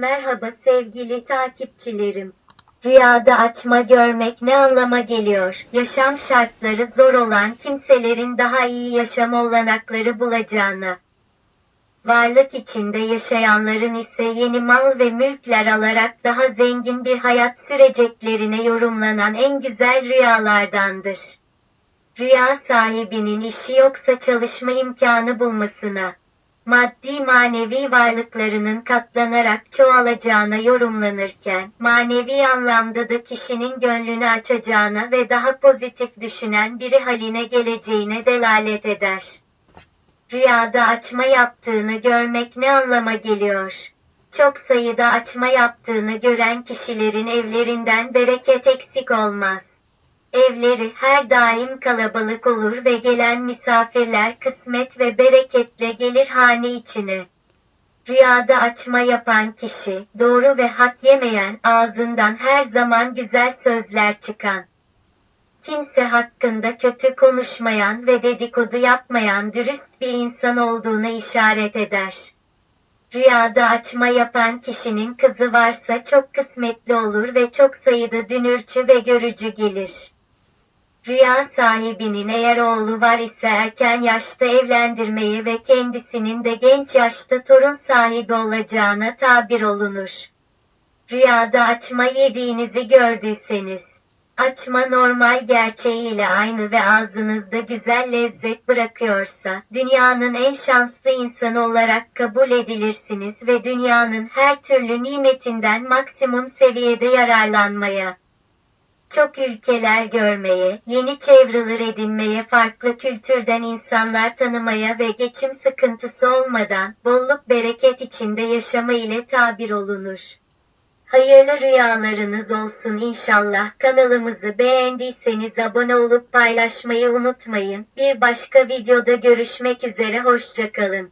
Merhaba sevgili takipçilerim. Rüyada açma görmek ne anlama geliyor? Yaşam şartları zor olan kimselerin daha iyi yaşam olanakları bulacağını, varlık içinde yaşayanların ise yeni mal ve mülkler alarak daha zengin bir hayat süreceklerine yorumlanan en güzel rüyalardandır. Rüya sahibinin işi yoksa çalışma imkanı bulmasına, maddi manevi varlıklarının katlanarak çoğalacağına yorumlanırken, manevi anlamda da kişinin gönlünü açacağına ve daha pozitif düşünen biri haline geleceğine delalet eder. Rüyada açma yaptığını görmek ne anlama geliyor? Çok sayıda açma yaptığını gören kişilerin evlerinden bereket eksik olmaz. Evleri her daim kalabalık olur ve gelen misafirler kısmet ve bereketle gelir hane içine. Rüyada açma yapan kişi, doğru ve hak yemeyen, ağzından her zaman güzel sözler çıkan. Kimse hakkında kötü konuşmayan ve dedikodu yapmayan dürüst bir insan olduğuna işaret eder. Rüyada açma yapan kişinin kızı varsa çok kısmetli olur ve çok sayıda dünürçü ve görücü gelir. Rüya sahibinin eğer oğlu var ise erken yaşta evlendirmeye ve kendisinin de genç yaşta torun sahibi olacağına tabir olunur. Rüyada açma yediğinizi gördüyseniz, açma normal gerçeğiyle aynı ve ağzınızda güzel lezzet bırakıyorsa, dünyanın en şanslı insanı olarak kabul edilirsiniz ve dünyanın her türlü nimetinden maksimum seviyede yararlanmaya, çok ülkeler görmeye, yeni çevreler edinmeye, farklı kültürden insanlar tanımaya ve geçim sıkıntısı olmadan, bolluk bereket içinde yaşama ile tabir olunur. Hayırlı rüyalarınız olsun inşallah. Kanalımızı beğendiyseniz abone olup paylaşmayı unutmayın. Bir başka videoda görüşmek üzere hoşçakalın.